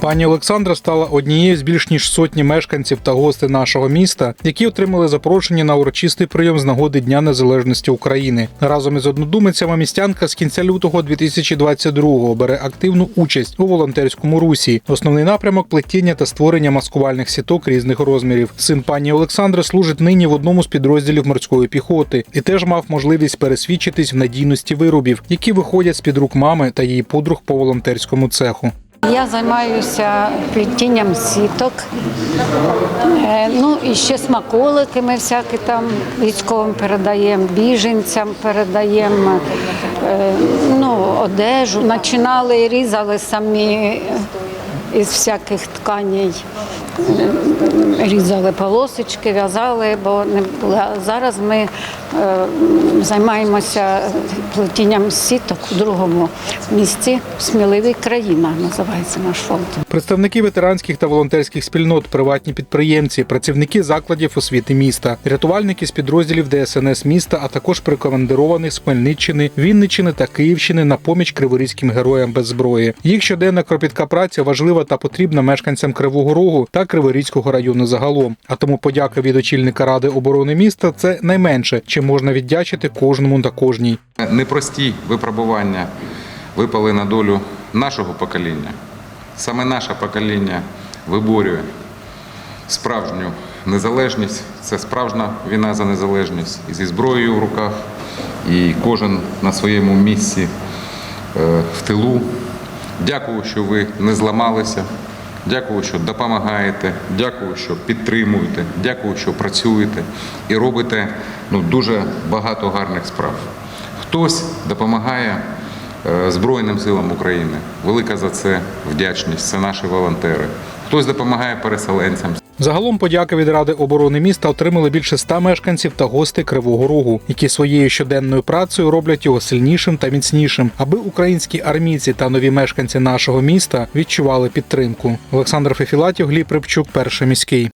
Пані Олександра стала однією з більш ніж сотні мешканців та гостей нашого міста, які отримали запрошення на урочистий прийом з нагоди Дня Незалежності України. Разом із однодумицями містянка з кінця лютого 2022-го бере активну участь у волонтерському русі. Основний напрямок плетіння та створення маскувальних сіток різних розмірів. Син пані Олександри служить нині в одному з підрозділів морської піхоти і теж мав можливість пересвідчитись в надійності виробів, які виходять з під рук мами та її подруг по волонтерському цеху. Я займаюся плетінням сіток. Е, Ну і ще смаколики ми всякі там військовим передаємо, біженцям передаємо е, ну, одежу. Починали різали самі із всяких тканей. Різали полосочки, в'язали, бо не було. Зараз ми е, займаємося плетінням сіток у другому місці. Сміливий країна називається наш фонд. Представники ветеранських та волонтерських спільнот, приватні підприємці, працівники закладів освіти міста, рятувальники з підрозділів ДСНС міста, а також прикомандированих з Хмельниччини, Вінниччини та Київщини на поміч криворізьким героям без зброї. Їх щоденна кропітка праця важлива та потрібна мешканцям Кривого Рогу та Криворізького району загалом. А тому подяка від очільника ради оборони міста це найменше, чим можна віддячити кожному та кожній. Непрості випробування випали на долю нашого покоління. Саме наше покоління виборює справжню незалежність. Це справжня війна за незалежність і зі зброєю в руках, і кожен на своєму місці е, в тилу. Дякую, що ви не зламалися. Дякую, що допомагаєте. Дякую, що підтримуєте. Дякую, що працюєте і робите ну, дуже багато гарних справ. Хтось допомагає е, Збройним силам України. Велика за це вдячність. Це наші волонтери. Хтось допомагає переселенцям. Загалом подяки від Ради оборони міста отримали більше ста мешканців та гостей Кривого Рогу, які своєю щоденною працею роблять його сильнішим та міцнішим, аби українські армійці та нові мешканці нашого міста відчували підтримку. Олександр Фефілатів, Гліб Рибчук, перший міський.